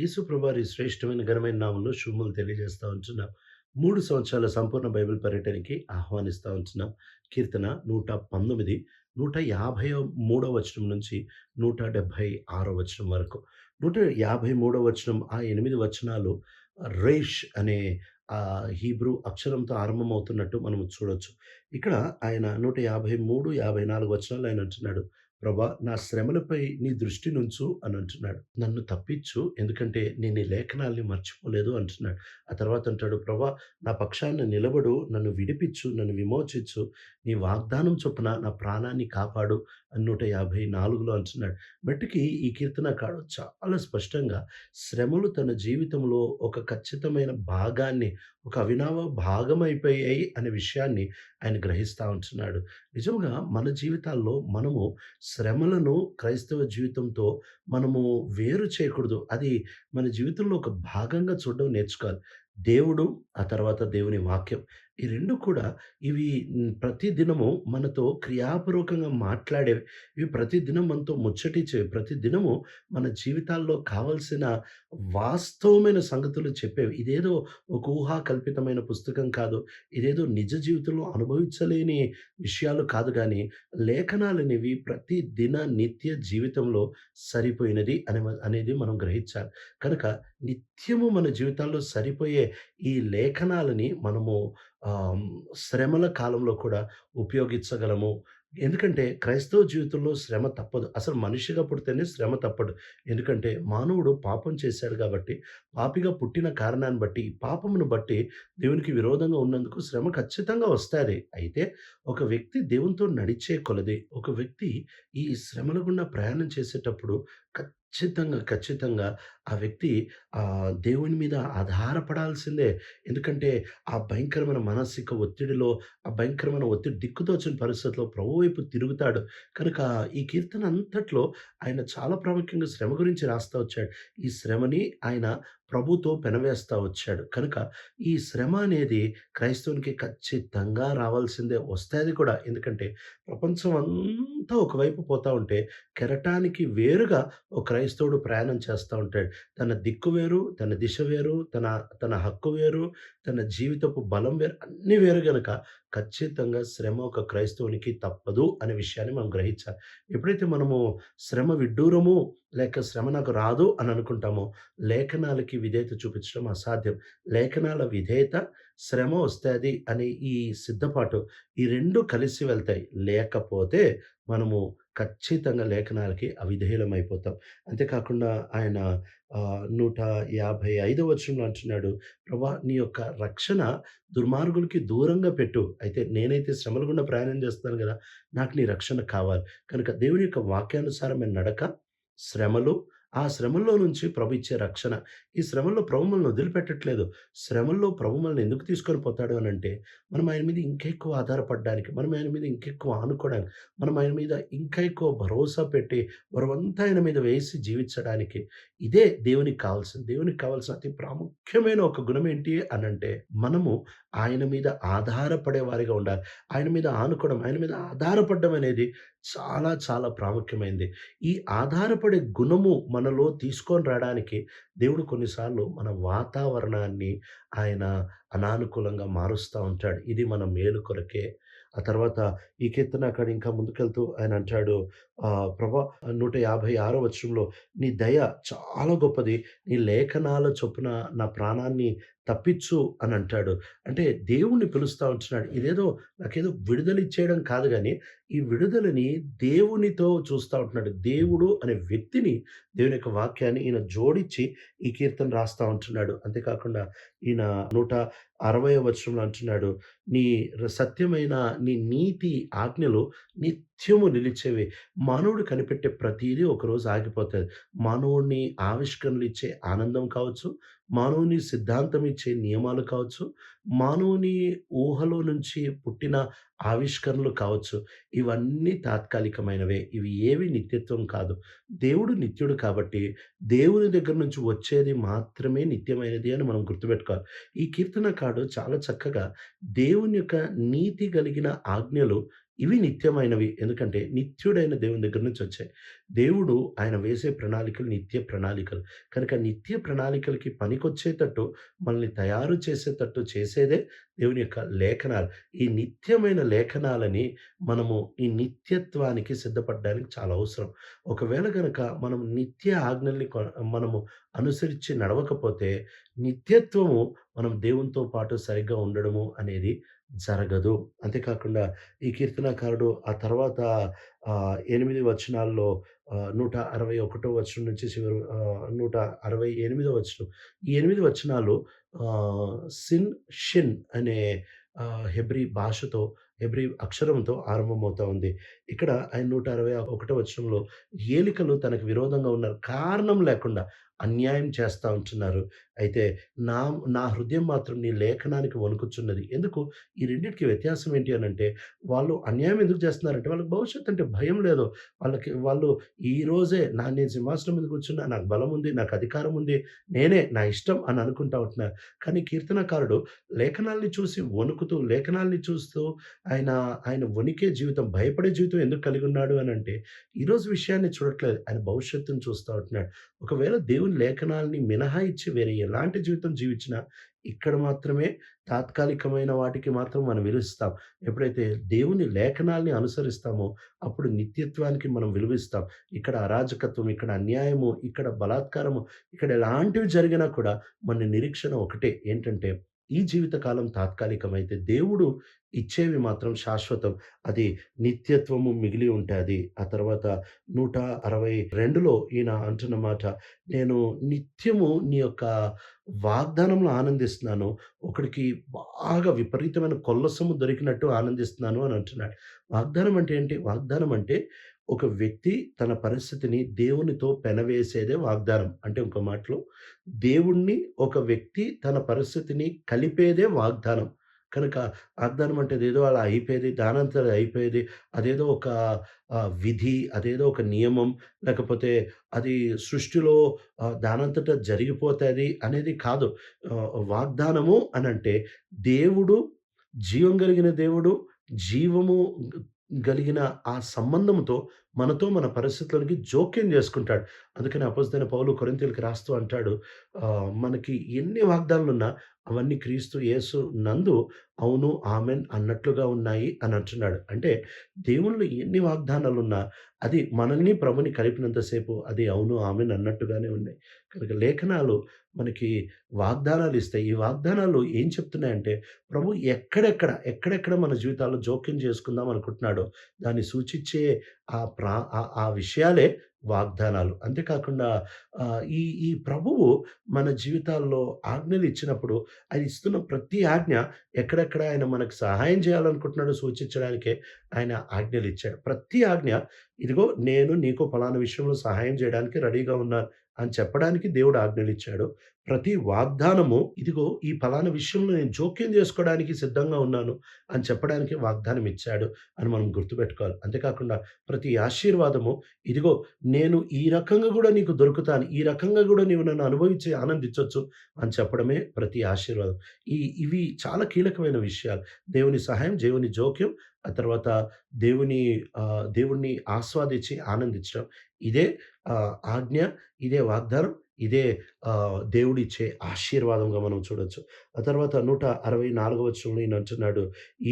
యేసుప్రభారి శ్రేష్టమైన ఘనమైన నామంలో శుభములు తెలియజేస్తూ ఉంటున్నాం. మూడు సంవత్సరాల సంపూర్ణ బైబిల్ పర్యటనకి ఆహ్వానిస్తూ ఉంటున్నాం. కీర్తన 119, 153 వచనం నుంచి 176 వచనం వరకు. 153 వచనం ఆ ఎనిమిది వచనాలు రేష్ అనే ఆ హీబ్రూ అక్షరంతో ఆరంభమవుతున్నట్టు మనం చూడొచ్చు. ఇక్కడ ఆయన నూట యాభై మూడు యాభై నాలుగు వచనాలు ఆయన అంటున్నాడు. ప్రభా! నా శ్రమలపై నీ దృష్టి నుంచు అని అంటున్నాడు. నన్ను తప్పించు ఎందుకంటే నేను ఈ లేఖనాల్ని మర్చిపోలేదు అంటున్నాడు. ఆ తర్వాత అంటాడు ప్రభా! నా పక్షాన్ని నిలబడు, నన్ను విడిపించు, నన్ను విమోచించు, నీ వాగ్దానం చొప్పున నా ప్రాణాన్ని కాపాడు అని 154లో అంటున్నాడు. మట్టికి ఈ కీర్తనకాడు చాలా స్పష్టంగా శ్రమలు తన జీవితంలో ఒక ఖచ్చితమైన భాగాన్ని, ఒక అవినావ భాగమైపోయాయి అనే విషయాన్ని ఆయన గ్రహిస్తూ ఉంటున్నాడు. నిజంగా మన జీవితాల్లో మనము శ్రమలను క్రైస్తవ జీవితంతో మనము వేరు చేయకూడదు. అది మన జీవితంలో ఒక భాగంగా చూడడం నేర్చుకోవాలి. దేవుడు, ఆ తర్వాత దేవుని వాక్యం. ఈ రెండు కూడా ఇవి ప్రతిదినము ప్రతి దినము మనతో క్రియాపూర్వకంగా మాట్లాడేవి. ఇవి ప్రతి దినం మనతో ముచ్చటించేవి. ప్రతి దినము మన జీవితాల్లో కావలసిన వాస్తవమైన సంగతులు చెప్పేవి. ఇదేదో ఒక ఊహా కల్పితమైన పుస్తకం కాదు. ఇదేదో నిజ జీవితంలో అనుభవించలేని విషయాలు కాదు కానీ లేఖనాలనేవి ప్రతి దిన నిత్య జీవితంలో సరిపోయినది అనే అనేది మనం గ్రహించాలి. కనుక నిత్యము మన జీవితాల్లో సరిపోయే ఈ లేఖనాలని మనము శ్రమల కాలంలో కూడా ఉపయోగించగలము. ఎందుకంటే క్రైస్తవ జీవితంలో శ్రమ తప్పదు. అసలు మనిషిగా పుడితేనే శ్రమ తప్పదు. ఎందుకంటే మానవుడు పాపం చేశాడు కాబట్టి, పాపిగా పుట్టిన కారణాన్ని బట్టి, పాపమును బట్టి దేవునికి విరోధంగా ఉన్నందుకు శ్రమ ఖచ్చితంగా వస్తుంది అయితే ఒక వ్యక్తి దేవునితో నడిచే కొలది, ఒక వ్యక్తి ఈ శ్రమల గుండా ప్రయాణం చేసేటప్పుడు ఖచ్చితంగా, ఖచ్చితంగా ఆ వ్యక్తి ఆ దేవుని మీద ఆధారపడాల్సిందే. ఎందుకంటే ఆ భయంకరమైన మానసిక ఒత్తిడిలో, ఆ భయంకరమైన ఒత్తిడి దిక్కుతోచని పరిస్థితిలో ప్రభు వైపు తిరుగుతాడు. కనుక ఈ కీర్తన అంతట్లో ఆయన చాలా ప్రాముఖ్యంగా శ్రమ గురించి రాస్తా వచ్చాడు. ఈ శ్రమని ఆయన ప్రభుతో పెనవేస్తా వచ్చాడు. కనుక ఈ శ్రమ అనేది క్రైస్తవునికి ఖచ్చితంగా రావాల్సిందే. వస్తుంది కూడా. ఎందుకంటే ప్రపంచం అంతా ఒకవైపు పోతా ఉంటే, కెరటానికి వేరుగా ఒక క్రైస్తవుడు ప్రయాణం చేస్తూ ఉంటాడు. తన దిక్కు వేరు, తన దిశ వేరు, తన తన హక్కు వేరు, తన జీవితపు బలం వేరు, అన్నీ వేరు గనక ఖచ్చితంగా శ్రమ ఒక క్రైస్తవునికి తప్పదు అనే విషయాన్ని మనం గ్రహించాలి. ఎప్పుడైతే మనము శ్రమ విడ్డూరము, లేక శ్రమ నాకు రాదు అని అనుకుంటామో, లేఖనాలకి విధేయత చూపించడం అసాధ్యం. లేఖనాల విధేయత, శ్రమ వస్తుంది అనే ఈ సిద్ధపాటు ఈ రెండు కలిసి వెళ్తాయి. లేకపోతే మనము ఖచ్చితంగా లేఖనాలకి అవిధేయులమైపోతాం. అంతేకాకుండా ఆయన నూట యాభై ఐదో వచనంలో అంటున్నాడు. ప్రభా! నీ యొక్క రక్షణ దుర్మార్గులకి దూరంగా పెట్టు. అయితే నేనైతే శ్రమల గుండా ప్రయాణం చేస్తాను కదా నాకు నీ రక్షణ కావాలి. కనుక దేవుని యొక్క వాక్యానుసారమైన నడక, శ్రమలు, ఆ శ్రమల్లో నుంచి ప్రభు ఇచ్చే రక్షణ. ఈ శ్రమల్లో ప్రభు మనల్ని వదిలిపెట్టట్లేదు. శ్రమల్లో ప్రభు మనల్ని ఎందుకు తీసుకొని పోతాడు అని అంటే మనం ఆయన మీద ఇంకా ఎక్కువ ఆధారపడడానికి, మనం ఆయన మీద ఇంకెక్కువ ఆనుకోవడానికి, మనం ఆయన మీద ఇంకా ఎక్కువ భరోసా పెట్టి, వరవంతా ఆయన మీద వేసి జీవించడానికి. ఇదే దేవునికి కావాల్సింది. దేవునికి కావాల్సిన అతి ప్రాముఖ్యమైన ఒక గుణం ఏంటి అని అంటే మనము ఆయన మీద ఆధారపడే వారిగా ఉండాలి. ఆయన మీద ఆనుకోవడం, ఆయన మీద ఆధారపడడం అనేది చాలా చాలా ప్రాముఖ్యమైనది. ఈ ఆధారపడే గుణము మనలో తీసుకొని రావడానికి దేవుడు కొన్నిసార్లు మన వాతావరణాన్ని ఆయన అనానుకూలంగా మారుస్తూ ఉంటాడు. ఇది మన మేలు కొరకే. ఆ తర్వాత ఈ కీర్తనకారుడు ఇంకా ముందుకెళ్తూ ఆయన అంటాడు ప్రభా నూట యాభై ఆరో వచనంలో నీ దయ చాలా గొప్పది. నీ లేఖనాల చొప్పున నా ప్రాణాన్ని తప్పించు అని అంటాడు. అంటే దేవుణ్ణి పిలుస్తూ ఉంటున్నాడు. ఇదేదో నాకేదో విడుదల ఇచ్చేయడం కాదు కానీ ఈ విడుదలని దేవునితో చూస్తూ ఉంటున్నాడు. దేవుడు అనే వ్యక్తిని, దేవుని యొక్క వాక్యాన్ని ఈయన జోడించి ఈ కీర్తన రాస్తూ ఉంటున్నాడు. అంతేకాకుండా ఈయన 160వ వచనంలో అంటున్నాడు. నీ సత్యమైన నీ నీతి ఆజ్ఞలు నీ నిత్యము నిలిచేవి. మానవుడు కనిపెట్టే ప్రతిదీ ఒకరోజు ఆగిపోతుంది మానవుడిని ఆవిష్కరణలు ఇచ్చే ఆనందం కావచ్చు, మానవుని సిద్ధాంతం ఇచ్చే నియమాలు కావచ్చు, మానవుని ఊహలో నుంచి పుట్టిన ఆవిష్కరణలు కావచ్చు. ఇవన్నీ తాత్కాలికమైనవే. ఇవి ఏవి నిత్యత్వం కాదు. దేవుడు నిత్యుడు కాబట్టి, దేవుని దగ్గర నుంచి వచ్చేది మాత్రమే నిత్యమైనది అని మనం గుర్తుపెట్టుకోవాలి. ఈ కీర్తనకారుడు చాలా చక్కగా దేవుని యొక్క నీతి కలిగిన ఆజ్ఞలు ఇవి నిత్యమైనవి. ఎందుకంటే నిత్యుడైన దేవుని దగ్గర నుంచి వచ్చాయి. దేవుడు ఆయన వేసే ప్రణాళికలు నిత్య ప్రణాళికలు. కనుక నిత్య ప్రణాళికలకి పనికొచ్చేటట్టు మనల్ని తయారు చేసేటట్టు చేసేదే దేవుని యొక్క లేఖనాలు. ఈ నిత్యమైన లేఖనాలని మనము ఈ నిత్యత్వానికి సిద్ధపడడానికి చాలా అవసరం. ఒకవేళ కనుక మనం నిత్య ఆజ్ఞల్ని మనము అనుసరించి నడవకపోతే నిత్యత్వము మనం దేవునితో పాటు సరిగ్గా ఉండడము అనేది జరగదు. అంతేకాకుండా ఈ కీర్తనకారుడు ఆ తర్వాత ఎనిమిది వచనాల్లో నూట అరవై ఒకటో వచనం నుంచి చివరి నూట అరవై ఎనిమిదో వచనం. ఈ ఎనిమిది వచనాలు సిన్, షిన్ అనే హెబ్రి హెబ్రీ భాషతో, హెబ్రీ అక్షరంతో ఆరంభమవుతా ఉంది. ఇక్కడ ఆయన 161 వచనంలో ఏలికలు తనకు విరోధంగా ఉన్నారు. కారణం లేకుండా అన్యాయం చేస్తూ ఉంటున్నారు. అయితే నా నా హృదయం మాత్రం నీ లేఖనానికి వణుకుచున్నది. ఎందుకు? ఈ రెండింటికి వ్యత్యాసం ఏంటి అని అంటే వాళ్ళు అన్యాయం ఎందుకు చేస్తున్నారంటే, వాళ్ళకి భవిష్యత్తు అంటే భయం లేదు. వాళ్ళకి వాళ్ళు ఈరోజే నా నేను సింహాసనం మీద కూర్చున్నా, నాకు బలం ఉంది, నాకు అధికారం ఉంది, నేనే నా ఇష్టం అని అనుకుంటా ఉంటున్నారు. కానీ కీర్తనకారుడు లేఖనాల్ని చూసి వణుకుతూ, లేఖనాల్ని చూస్తూ ఆయన, ఆయన వణికే జీవితం, భయపడే జీవితం ఎందుకు కలిగి ఉన్నాడు అని అంటే ఈరోజు విషయాన్ని చూడట్లేదు. ఆయన భవిష్యత్తును చూస్తూ ఉంటున్నాడు. ఒకవేళ దేవుని లేఖనాల్ని మినహాయించి వేరే ఎలాంటి జీవితం జీవించినా, ఇక్కడ మాత్రమే తాత్కాలికమైన వాటికి మాత్రం మనం విలువిస్తాం. ఎప్పుడైతే దేవుని లేఖనాల్ని అనుసరిస్తామో, అప్పుడు నిత్యత్వానికి మనం విలువిస్తాం. ఇక్కడ అరాజకత్వం, ఇక్కడ అన్యాయము, ఇక్కడ బలాత్కారము, ఇక్కడ ఎలాంటివి జరిగినా కూడా మన నిరీక్షణ ఒకటే ఏంటంటే, ఈ జీవితకాలం తాత్కాలికమైతే దేవుడు ఇచ్చేవి మాత్రం శాశ్వతం. అది నిత్యత్వము మిగిలి ఉంటుంది ఆ తర్వాత 162లో ఈయన అంటున్న మాట, నేను నిత్యము నీ యొక్క వాగ్దానంలో ఆనందిస్తున్నాను. ఒకడికి బాగా విపరీతమైన కొల్లసొమ్ము దొరికినట్టు ఆనందిస్తున్నాను అని అంటున్నాడు. వాగ్దానం అంటే ఏంటి? వాగ్దానం అంటే ఒక వ్యక్తి తన పరిస్థితిని దేవునితో పెనవేసేదే వాగ్దానం. అంటే ఇంకో మాటలో దేవుణ్ణి ఒక వ్యక్తి తన పరిస్థితిని కలిపేదే వాగ్దానం. కనుక వాగ్దానం అంటే అదేదో అలా అయిపోయేది, దానంతట అయిపోయేది. అదేదో ఒక విధి, అదేదో ఒక నియమం, లేకపోతే అది సృష్టిలో దానంతట జరిగిపోతుంది అనేది కాదు. వాగ్దానము అని అంటే దేవుడు జీవం కలిగిన దేవుడు, జీవము కలిగిన గలిగిన ఆ సంబంధంతో మనతో మన పరిస్థితులకి జోక్యం చేసుకుంటాడు. అందుకని అపోస్తలుడైన పౌలు కొరింతలకి రాస్తూ అంటాడు మనకి ఎన్ని వాగ్దానాలున్నా అవన్నీ క్రీస్తు యేసు నందు అవును, ఆమెన్ అన్నట్లుగా ఉన్నాయి అని అంటున్నాడు. అంటే దేవుళ్ళు ఎన్ని వాగ్దానాలున్నా అది మనల్ని, ప్రభుని కలిపినంతసేపు అది అవును, ఆమెన్ అన్నట్టుగానే ఉన్నాయి. కనుక లేఖనాలు మనకి వాగ్దానాలు ఇస్తాయి. ఈ వాగ్దానాలు ఏం చెప్తున్నాయంటే, ప్రభు ఎక్కడెక్కడ, ఎక్కడెక్కడ మన జీవితాల్లో జోక్యం చేసుకుందాం అనుకుంటున్నాడో దాన్ని సూచించే ఆ ప్రా ఆ విషయాలే వాగ్దానాలు. అంతేకాకుండా ఈ ఈ ప్రభువు మన జీవితాల్లో ఆజ్ఞలు ఇచ్చినప్పుడు ఆయన ఇస్తున్న ప్రతి ఆజ్ఞ ఎక్కడెక్కడ ఆయన మనకు సహాయం చేయాలనుకుంటున్నాడో సూచించడానికే ఆయన ఆజ్ఞలు ఇచ్చాడు ప్రతి ఆజ్ఞ ఇదిగో నేను నీకు ఫలానా విషయంలో సహాయం చేయడానికి రెడీగా ఉన్నాను అని చెప్పడానికి దేవుడు ఆజ్ఞలిచ్చాడు. ప్రతి వాగ్దానము ఇదిగో ఈ ఫలానా విషయంలో నేను జోక్యం చేసుకోవడానికి సిద్ధంగా ఉన్నాను అని చెప్పడానికి వాగ్దానం ఇచ్చాడు అని మనం గుర్తుపెట్టుకోవాలి. అంతేకాకుండా ప్రతి ఆశీర్వాదము ఇదిగో నేను ఈ రకంగా కూడా నీకు దొరుకుతాను. ఈ రకంగా కూడా నీవు నన్ను అనుభవించి ఆనందించవచ్చు అని చెప్పడమే ప్రతి ఆశీర్వాదం. ఈ ఇవి చాలా కీలకమైన విషయాలు. దేవుని సహాయం, దేవుని జోక్యం, ఆ తర్వాత దేవుని దేవుణ్ణి ఆస్వాదించి ఆనందించడం. ఇదే ఆజ్ఞ, ఇదే వాగ్దానం, ఇదే దేవుడిచ్చే ఆశీర్వాదంగా మనం చూడొచ్చు. ఆ తర్వాత నూట అరవై నాలుగవ ఈయన అంటున్నాడు,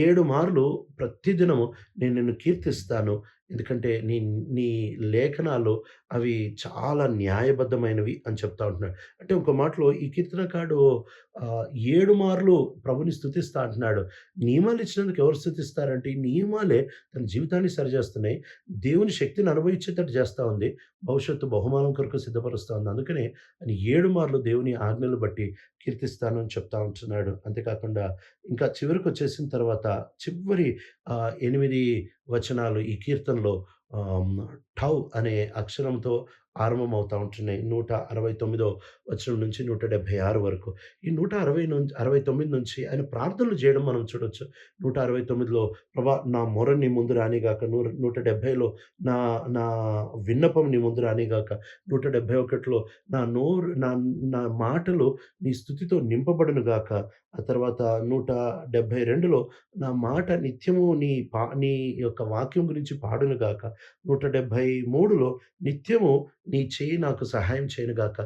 ఏడు మార్లు ప్రతిదినము నేను నిన్ను కీర్తిస్తాను. ఎందుకంటే నీ నీ లేఖనాలు అవి చాలా న్యాయబద్ధమైనవి అని చెప్తా ఉంటున్నాడు. అంటే ఒక మాటలో ఈ కీర్తనకాడు ఏడు మార్లు ప్రభుని స్థుతిస్తా అంటున్నాడు. నియమాలు ఇచ్చినందుకు ఎవరు స్థుతిస్తారంటే ఈ నియమాలే తన జీవితాన్ని సరిచేస్తున్నాయి. దేవుని శక్తిని అనుభవించేటట్టు చేస్తూ ఉంది. భవిష్యత్తు బహుమానం కొరకు సిద్ధపరుస్తూ ఉంది. అందుకనే అని ఏడు మార్లు దేవుని ఆజ్ఞలు బట్టి కీర్తిస్తాను అని చెప్తా ఉంటున్నాడు. అంతేకాకుండా ఇంకా చివరికొచ్చేసిన తర్వాత చివరి ఎనిమిది వచనాలు ఈ కీర్తనలో టౌ అనే అక్షరంతో ఆరంభం నూట ఉంటున్నాయి. 169 వచనం నుంచి 176 వరకు. ఈ 160 నుంచి 69 నుంచి ఆయన ప్రార్థనలు చేయడం మనం చూడొచ్చు. 169లో ప్రభా నా మొర నీ ముందు రానిగాక. నూర 170లో నా నా విన్నపం నీ ముందు రానిగాక. 171లో నా నోరు నా నా మాటలు నీ స్థుతితో నింపబడును గాక. ఆ తర్వాత 172లో నా మాట నిత్యము నీ పా నీ యొక్క వాక్యం గురించి పాడును గాక. 173లో నిత్యము నీ చేయి నాకు సహాయం చేయను గాక.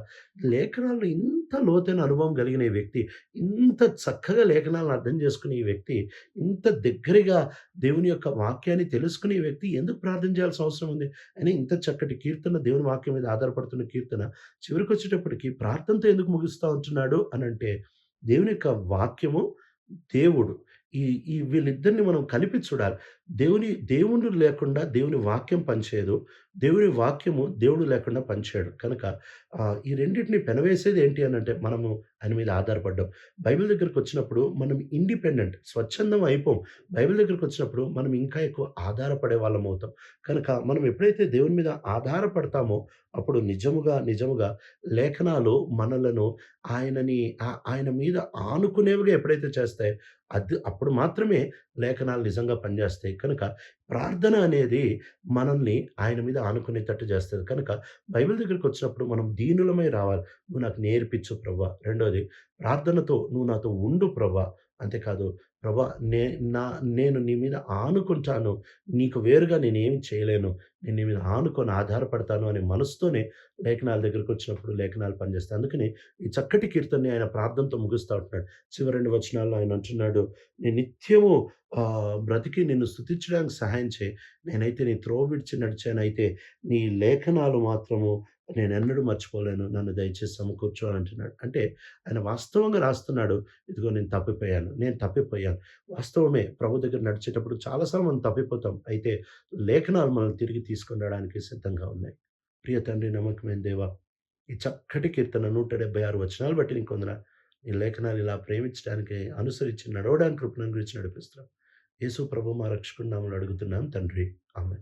లేఖనాల్లో ఇంత లోతైన అనుభవం కలిగిన ఈ వ్యక్తి, ఇంత చక్కగా లేఖనాలను అర్థం చేసుకునే ఈ వ్యక్తి, ఇంత దగ్గరగా దేవుని యొక్క వాక్యాన్ని తెలుసుకునే వ్యక్తి ఎందుకు ప్రార్థన చేయాల్సిన అవసరం ఉంది? అని ఇంత చక్కటి కీర్తన దేవుని వాక్యం మీద ఆధారపడుతున్న కీర్తన చివరికొచ్చేటప్పటికి ప్రార్థనతో ఎందుకు ముగిస్తూ ఉంటున్నాడు అని అంటే దేవుని యొక్క వాక్యము, దేవుడు ఈ ఈ వీళ్ళిద్దరిని మనం కలిపి చూడాలి. దేవుని దేవుడు లేకుండా దేవుని వాక్యం పనిచేయదు. దేవుని వాక్యము దేవుడు లేకుండా పనిచేయడు. కనుక ఈ రెండింటిని పెనవేసేది ఏంటి అని అంటే మనము ఆయన మీద ఆధారపడ్డాం బైబిల్ దగ్గరికొచ్చినప్పుడు మనం ఇండిపెండెంట్ స్వచ్ఛందం అయిపోం. బైబిల్ దగ్గరికొచ్చినప్పుడు మనం ఇంకా ఎక్కువ ఆధారపడే వాళ్ళం అవుతాం కనుక మనం ఎప్పుడైతే దేవుని మీద ఆధారపడతామో అప్పుడు నిజముగా, నిజముగా లేఖనాలు మనలను ఆయనని ఆయన మీద ఆనుకునేవిగా ఎప్పుడైతే చేస్తాయో అది అప్పుడు మాత్రమే లేఖనాలు నిజంగా పనిచేస్తాయి. కనుక ప్రార్థన అనేది మనల్ని ఆయన మీద ఆనుకునేటట్టు చేస్తుంది కనుక బైబిల్ దగ్గరికి వచ్చినప్పుడు మనం దీనులమై రావాలి. "నువ్వు నాకు నేర్పించు ప్రభా." రెండోది ప్రార్థనతో "నువ్వు నాతో ఉండు ప్రభా." అంతేకాదు "ప్రభా నే నా నేను నీ మీద ఆనుకుంటాను. నీకు వేరుగా నేనేమి చేయలేను. నేను నీ మీద ఆనుకొని ఆధారపడతాను" అనే మనసుతోనే లేఖనాల దగ్గరికొచ్చినప్పుడు లేఖనాలు పనిచేస్తాయి. అందుకని ఈ చక్కటి కీర్తనని ఆయన ప్రార్థనతో ముగుస్తూ ఉంటున్నాడు. చివరి రెండు వచనాల్లో ఆయన అంటున్నాడు, "నేను నిత్యము బ్రతికి నిన్ను స్థుతించడానికి సహాయం చేయి. నేనైతే నీ త్రోవ విడిచి నడిచానైతే నీ లేఖనాలు మాత్రము నేను ఎన్నడూ మర్చిపోలేను. నన్ను దయచేసి సమకూర్చు" అని అంటున్నాడు. అంటే ఆయన వాస్తవంగా రాస్తున్నాడు. ఇదిగో నేను తప్పిపోయాను. నేను తప్పిపోయాను. వాస్తవమే ప్రభు దగ్గర నడిచేటప్పుడు చాలాసార్లు మనం తప్పిపోతాం. అయితే లేఖనాలు మనల్ని తిరిగి తీసుకొని రావడానికి సిద్ధంగా ఉన్నాయి. ప్రియ తండ్రి, నమ్మకమైన దేవా! ఈ చక్కటి కీర్తన 176 వచనాలు బట్టి నీకు కొందర ఈ లేఖనాలు ఇలా ప్రేమించడానికి, అనుసరించి నడవడానికి కృపణం గురించి నడిపిస్తున్నాం యేసు ప్రభు మా రక్షకుడి నామములో అడుగుతున్నాం తండ్రి. ఆమె